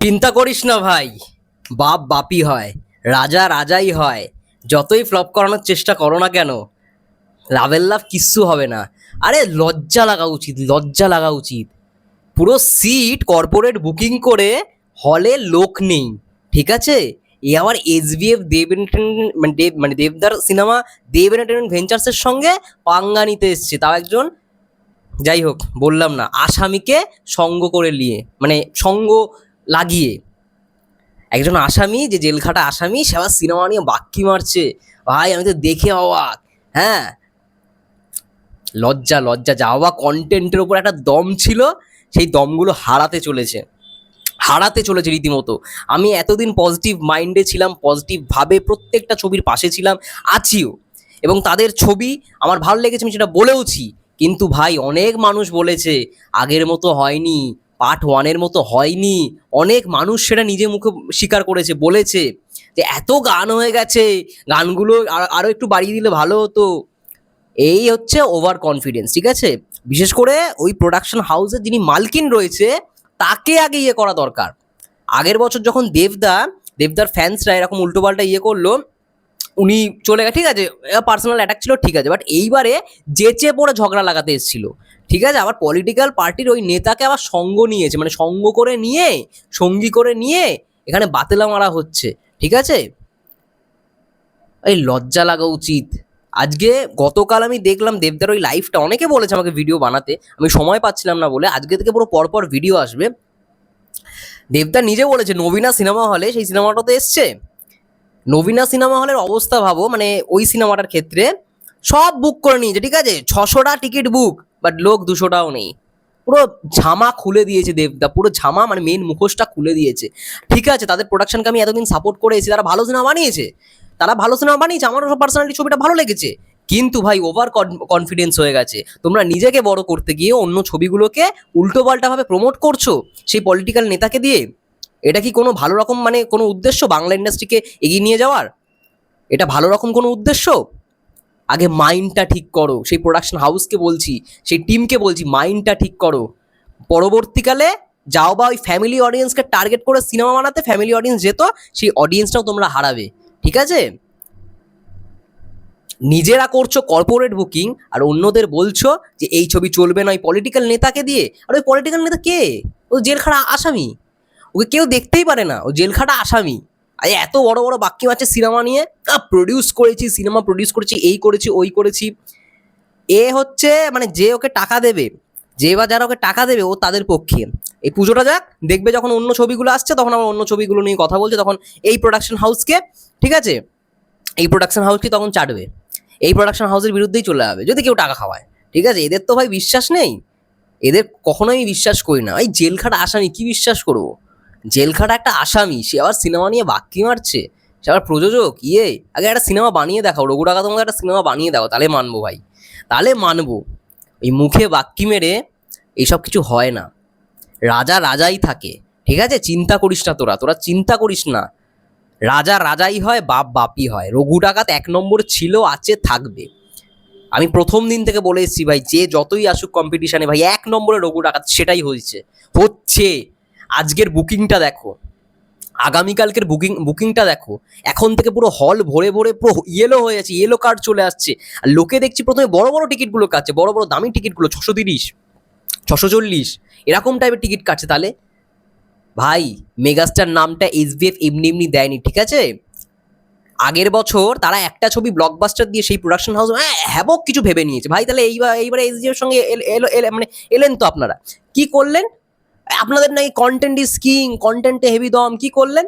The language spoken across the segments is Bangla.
চিন্তা করিস না ভাই। বাপ বাপি হয়, রাজা রাজাই হয়। যতই ফ্লপ করানোর চেষ্টা করো না কেন লাভের লাভ কিচ্ছু হবে না। আরে লজ্জা লাগা উচিত, লজ্জা লাগা উচিত। পুরো সিট কর্পোরেট বুকিং করে হলে লোক নেই, ঠিক আছে? এ আবার এস বি এফ দেব মানে দেব মানে দেবদার সিনেমা দেব এন্টারটেনমেন্ট ভেঞ্চার্সের সঙ্গে পাঙ্গা নিতে এসছে। তাও একজন, যাই হোক, বললাম না, আসামিকে সঙ্গ করে নিয়ে মানে সঙ্গ লাগিয়ে। একজন আসামি, যে জেলখাটা আসামি, সে আবার সিনেমা নিয়ে বাক্কি মারছে। ভাই, আমি তো দেখে অবাক। হ্যাঁ? লজ্জা লজ্জা। যা বাবা কন্টেন্টের ওপর একটা দম ছিল, সেই দমগুলো হারাতে চলেছে। হারাতে চলেছে রীতিমতো। আমি এতদিন পজিটিভ মাইন্ডে ছিলাম পজিটিভভাবে প্রত্যেকটা ছবির পাশে ছিলাম, আছিও। এবং তাদের ছবি আমার ভালো লেগেছে, আমি সেটা বলেওছি। কিন্তু ভাই, অনেক মানুষ বলেছে, আগের মতো হয়নি। পার্ট ওয়ানের মতো হয়নি। অনেক মানুষ সেটা নিজে মুখে স্বীকার করেছে, বলেছে যে এত গান হয়ে গেছে, গানগুলো আর- আরও একটু বাড়িয়ে দিলে ভালো হতো। এই হচ্ছে ওভার কনফিডেন্স ঠিক আছে? বিশেষ করে ওই প্রোডাকশন হাউসের যিনি মালকিন রয়েছে, তাকে আগে ইয়ে করা দরকার। আগের বছর যখন দেবদা, দেবদার ফ্যান্সরা এরকম উল্টোপাল্টা ইয়ে করল, উনি চলে গেছে, ঠিক আছে? পার্সোনাল অ্যাটাক ছিল, ঠিক আছে। বাট এইবারে যেচে পড়ে ঝগড়া লাগাতে এসেছিল। ঠিক আছে? আবার পলিটিক্যাল পার্টির ওই নেতাকে আবার সঙ্গ নিয়েছে মানে সঙ্গ করে নিয়ে, সঙ্গী করে নিয়ে এখানে বাতেলা মারা হচ্ছে, ঠিক আছে? এই লজ্জা লাগা উচিত। আজকে গতকাল আমি দেখলাম দেবদার ওই লাইভটা অনেকে বলেছে আমাকে ভিডিও বানাতে, আমি সময় পাচ্ছিলাম না বলে, আজকে থেকে পুরো পরপর ভিডিও আসবে। দেবদা নিজে বলেছে, নবীনা সিনেমা হলে সেই সিনেমাটা তো এসছে। নবীনা সিনেমা হলের অবস্থা ভাবো মানে ওই সিনেমাটার ক্ষেত্রে সব বুক করে নিয়েছে, ঠিক আছে? ছশোটা টিকিট বুক বাট লোক দুশোটাও নেই। পুরো ঝামা খুলে দিয়েছে দেবদা পুরো ঝামা মানে মেন মুখোশটা খুলে দিয়েছে। ঠিক আছে, তাদের প্রোডাকশনকে আমি এতদিন সাপোর্ট করে এসেছি, তারা ভালো সিনেমা বানিয়েছে। তারা ভালো সিনেমা বানিয়েছে, আমারও পার্সোনালি ছবিটা ভালো লেগেছে। কিন্তু ভাই ওভার কনফিডেন্স হয়ে গেছে। তোমরা নিজেকে বড় করতে গিয়ে অন্য ছবিগুলোকে উল্টো ভাবে প্রমোট করছ সেই পলিটিক্যাল নেতাকে দিয়ে। এটা কি কোনো ভালো রকম মানে কোনো উদ্দেশ্য বাংলা ইন্ডাস্ট্রিকে এগিয়ে নিয়ে যাওয়ার? এটা ভালো রকম কোনো উদ্দেশ্য? আগে মাইন্ডটা ঠিক করো। সেই প্রোডাকশন হাউসকে বলছি, সেই টিমকে বলছি মাইন্ডটা ঠিক করো। পরবর্তীকালে যাও বা ওই ফ্যামিলি অডিয়েন্সকে টার্গেট করে সিনেমা বানাতে ফ্যামিলি অডিয়েন্স যেত, সেই অডিয়েন্সটাও তোমরা হারাবে। ঠিক আছে? নিজেরা করছ কর্পোরেট বুকিং আর অন্যদের বলছো যে, এই ছবি চলবে না, ওই পলিটিক্যাল নেতাকে দিয়ে। আর ওই পলিটিক্যাল নেতা কে? ও জেলখানা আসামি। ওকে কেউ দেখতেই পারে না। ও জেলখাটা আসামি। আর, এত বড় বড় বাক্য মারছে সিনেমা নিয়ে? প্রডিউস করেছি, সিনেমা প্রডিউস করেছি, এই করেছি, ওই করেছি। এ হচ্ছে মানে যে ওকে টাকা দেবে, যে বা যারা ওকে টাকা দেবে, ও তাদের পক্ষে। এই পুজোটা যাক, দেখবে যখন অন্য ছবিগুলো আসছে, তখন আবার অন্য ছবিগুলো নিয়ে কথা বলছে, তখন এই প্রোডাকশন হাউসকে ঠিক আছে? এই প্রোডাকশন হাউসকে তখন চাটবে? এই প্রোডাকশন হাউসের বিরুদ্ধেই চলে যাবে, যদি কেউ টাকা খাওয়ায়, ঠিক আছে? এদের তো ভাই বিশ্বাস নেই। এদের কখনোই বিশ্বাস করি না। এই জেলখাটা আসামি, কি বিশ্বাস করব? জেলখাটা একটা আসামি, সে আবার সিনেমা নিয়ে বাক্কি মারছে। সে আবার প্রযোজক ইয়ে আগে একটা সিনেমা বানিয়ে দেখাও, রঘু টাকা তোমাকে একটা সিনেমা বানিয়ে দাও তাহলে মানবো ভাই। তাহলে মানবো, ওই মুখে বাক্কি মেরে এইসব কিছু হয় না। রাজা রাজাই থাকে, ঠিক আছে? চিন্তা করিস না তোরা তোরা চিন্তা করিস না। রাজা রাজাই হয়, বাপ বাপই হয়। রঘু ডাকাত এক নম্বর ছিল, আছে, থাকবে। আমি প্রথম দিন থেকে বলে এসেছি ভাই, যে যতই আসুক কম্পিটিশনে ভাই, এক নম্বরে রঘু ডাকাত, সেটাই হয়েছে। হচ্ছে। আজকের বুকিংটা দেখো। আগামীকালকের বুকিং, বুকিংটা দেখো। এখন থেকে পুরো হল ভরে ভরে পুরো ইয়েলো হয়ে যাচ্ছে ইয়েলো কার্ড চলে আসছে। আর লোকে দেখছি প্রথমে বড় বড় টিকিটগুলো কাটছে, বড় বড় দামি টিকিটগুলো ছশো তিরিশ, ছশো চল্লিশ, এরকম টাইপের টিকিট কাটছে তাহলে। ভাই মেগাস্টার নামটা এস এসবিএফ এমনি এমনি দেয়নি, ঠিক আছে? আগের বছর তারা একটা ছবি ব্লকবাস্টার দিয়ে সেই প্রোডাকশন হাউস হ্যাবক কিছু ভেবে নিয়েছে। ভাই, তাহলে এইবার, এইবারে এসডিএর সঙ্গে এল- মানে এলেন তো আপনারা। কি করলেন? আপনাদের নাকি কন্টেন্ট ইজ কিং কন্টেন্টে হেভি দম, কি করলেন?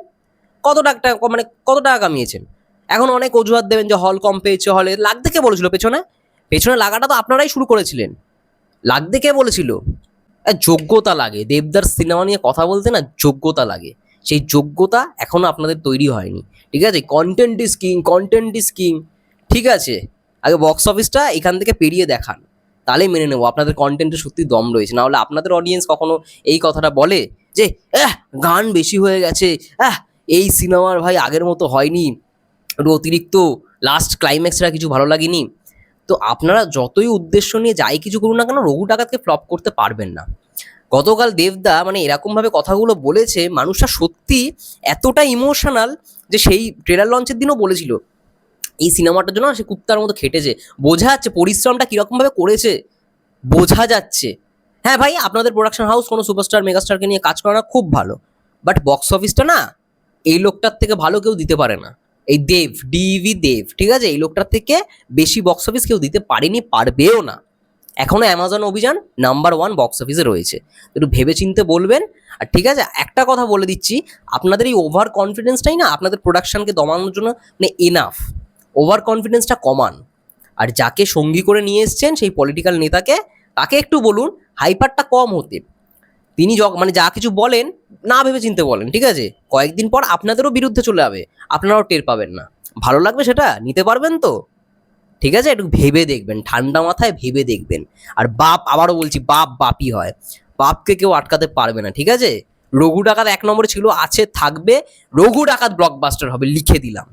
কত টাকা মানে কত টাকা কামিয়েছেন? এখন অনেক অজুহাত দেবেন যে হল কম পেয়েছে হলে লাগতে কে বলেছিল? পেছনে? পেছনে লাগাটা তো আপনারাই শুরু করেছিলেন। লাগতে কে বলেছিল? যোগ্যতা লাগে। দেবদার সিনেমা নিয়ে কথা বলতে না যোগ্যতা লাগে। সেই যোগ্যতা এখনও আপনাদের তৈরি হয়নি। ঠিক আছে? Content is king content is king ঠিক আছে? আগে বক্স অফিসটা এখান থেকে পেরিয়ে দেখান। তাহলে মেনে নেব। আপনাদের কন্টেন্টে সত্যি দম রয়েছে। নাহলে আপনাদের অডিয়েন্স কখনো এই কথাটা বলে যে এহ গান বেশি হয়ে গেছে। আহ, এই সিনেমার ভাই আগের মতো হয়নি। অতিরিক্ত। লাস্ট ক্লাইম্যাক্সটা কিছু ভালো লাগেনি। তো আপনারা যতই উদ্দেশ্য নিয়ে যাই কিছু করুন না কেন, রঘু ডাকাতকে ফ্লপ করতে পারবেন না। গতকাল দেবদা মানে এরকমভাবে কথাগুলো বলেছে, মানুষটা সত্যি এতটা ইমোশনাল যে সেই ট্রেলার লঞ্চের দিনও বলেছিল। এই সিনেমাটার জন্য সে কুত্তার মতো খেটেছে। বোঝা যাচ্ছে পরিশ্রমটা কীরকমভাবে করেছে। বোঝা যাচ্ছে। হ্যাঁ ভাই, আপনাদের প্রোডাকশন হাউস কোনো সুপারস্টার মেগাস্টারকে নিয়ে কাজ করে না খুব ভালো। বাট বক্স অফিসটা না, এই লোকটার থেকে ভালো কেউ দিতে পারে না। এই দেব ডিভি দেব, ঠিক আছে? এই লোকটার থেকে বেশি বক্স অফিস কেউ দিতে পারেনি, পারবেও না। এখনও অ্যামাজন অভিযান নাম্বার ওয়ান বক্স অফিসে রয়েছে। একটু ভেবে চিনতে বলবেন। আর ঠিক আছে, একটা কথা বলে দিচ্ছি। আপনাদের এই ওভার কনফিডেন্সটাই না আপনাদের প্রোডাকশানকে দমানোর জন্য মানে এনাফ ওভার কনফিডেন্সটা কমান। আর যাকে সঙ্গী করে নিয়ে এসছেন সেই পলিটিক্যাল নেতাকে, তাকে একটু বলুন হাইপারটা কম হতে। তিনি য মানে যা কিছু বলেন, না ভেবে চিনতে বলেন, ঠিক আছে? কয়েকদিন পর আপনাদেরও বিরুদ্ধে চলে যাবে, আপনারাও টের পাবেন না। ভালো লাগবে সেটা? নিতে পারবেন তো? ঠিক আছে? একটু ভেবে দেখবেন, ঠান্ডা মাথায় ভেবে দেখবেন। আর বাপ, আবারও বলছি, বাপ বাপই হয়। বাপকে কেউ আটকাতে পারবে না, ঠিক আছে? রঘু ডাকাত এক নম্বরে ছিল, আছে, থাকবে। রঘু ডাকাত ব্লকবাস্টার হবে, লিখে দিলাম।